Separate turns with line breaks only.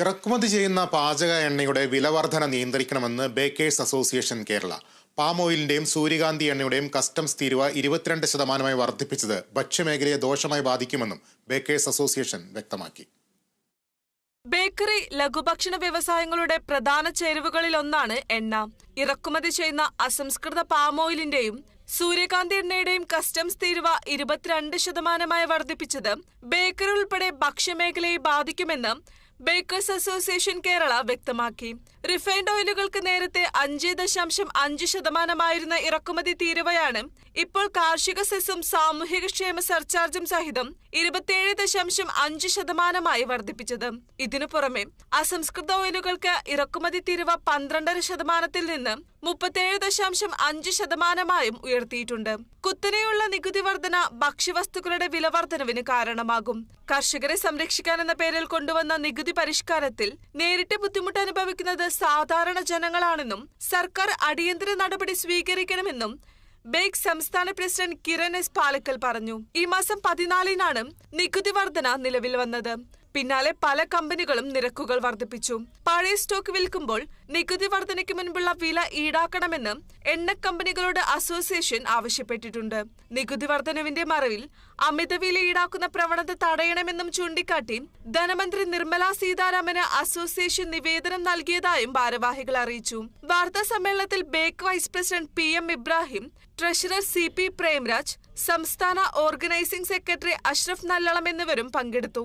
ഇറക്കുമതി ചെയ്യുന്ന പാചക എണ്ണയുടെ വിലവർധന നിയന്ത്രിക്കണമെന്ന് ബേക്കേഴ്സ് അസോസിയേഷൻ കേരള. പാം ഓയിലിന്റെയും സൂര്യകാന്തി എണ്ണയുടെയും കസ്റ്റംസ് തീരുവ ഇരുപത്തിരണ്ട് ശതമാനമായി വർദ്ധിപ്പിച്ചത് ഭക്ഷ്യമേഖലയെ ദോഷമായി ബാധിക്കുമെന്നും ബേക്കേഴ്സ് അസോസിയേഷൻ വ്യക്തമാക്കി.
ബേക്കറി ലഘുഭക്ഷണ വ്യവസായങ്ങളുടെ പ്രധാന ചേരുവകളിലൊന്നാണ് എണ്ണ. ഇറക്കുമതി ചെയ്യുന്ന അസംസ്കൃത പാം ഓയിലിന്റെയും സൂര്യകാന്തി എണ്ണയുടെയും കസ്റ്റംസ് തീരുവ ഇരുപത്തിരണ്ട് ശതമാനമായി വർദ്ധിപ്പിച്ചത് ബേക്കറി ഉൾപ്പെടെ ഭക്ഷ്യമേഖലയെ ബാധിക്കുമെന്ന് ബേക്കേഴ്സ് അസോസിയേഷൻ കേരള വ്യക്തമാക്കി. റിഫൈൻഡ് ഓയിലുകൾക്ക് നേരത്തെ അഞ്ച് ദശാംശം അഞ്ച് ശതമാനമായിരുന്ന ഇറക്കുമതി തീരുവയാണ് ഇപ്പോൾ കാർഷിക സെസും സാമൂഹിക ക്ഷേമ സർചാർജും സഹിതം ഇരുപത്തിയേഴ് ദശാംശം അഞ്ച് ശതമാനമായി വർദ്ധിപ്പിച്ചത്. ഇതിനു പുറമെ അസംസ്കൃത ഓയിലുകൾക്ക് ഇറക്കുമതി തീരുവ പന്ത്രണ്ടര ശതമാനത്തിൽ നിന്ന് മുപ്പത്തിയേഴ് ദശാംശം അഞ്ച് ശതമാനമായും ഉയർത്തിയിട്ടുണ്ട്. കുത്തനെയുള്ള നികുതി വർധന ഭക്ഷ്യവസ്തുക്കളുടെ വില വർധനവിന് കാരണമാകും. കർഷകരെ സംരക്ഷിക്കാനെന്ന പേരിൽ കൊണ്ടുവന്ന നികുതി പരിഷ്കാരത്തിൽ നേരിട്ട് ബുദ്ധിമുട്ട് അനുഭവിക്കുന്നത് സാധാരണ ജനങ്ങളാണെന്നും സർക്കാർ അടിയന്തര നടപടി സ്വീകരിക്കണമെന്നും ബേക്ക് സംസ്ഥാന പ്രസിഡന്റ് കിരൺ എസ് പാലക്കൽ പറഞ്ഞു. ഈ മാസം പതിനാലിനാണ് നികുതി വർധന നിലവിൽ വന്നത്. പിന്നാലെ പല കമ്പനികളും നിരക്കുകൾ വർദ്ധിപ്പിച്ചു. പഴയ സ്റ്റോക്ക് വിൽക്കുമ്പോൾ നികുതി വർധനയ്ക്ക് മുൻപുള്ള വില ഈടാക്കണമെന്ന് എണ്ണ കമ്പനികളുടെ അസോസിയേഷൻ ആവശ്യപ്പെട്ടിട്ടുണ്ട്. നികുതി വർധനവിന്റെ മറവിൽ അമിത വില ഈടാക്കുന്ന പ്രവണത തടയണമെന്നും ചൂണ്ടിക്കാട്ടി ധനമന്ത്രി നിർമ്മല സീതാരാമന് അസോസിയേഷൻ നിവേദനം നൽകിയതായും ഭാരവാഹികൾ അറിയിച്ചു. വാർത്താ സമ്മേളനത്തിൽ bake vice president P M Ibrahim treasurer C P Premraj സംസ്ഥാന ഓർഗനൈസിംഗ് സെക്രട്ടറി അഷ്റഫ് നല്ലളം എന്നിവരും പങ്കെടുത്തു.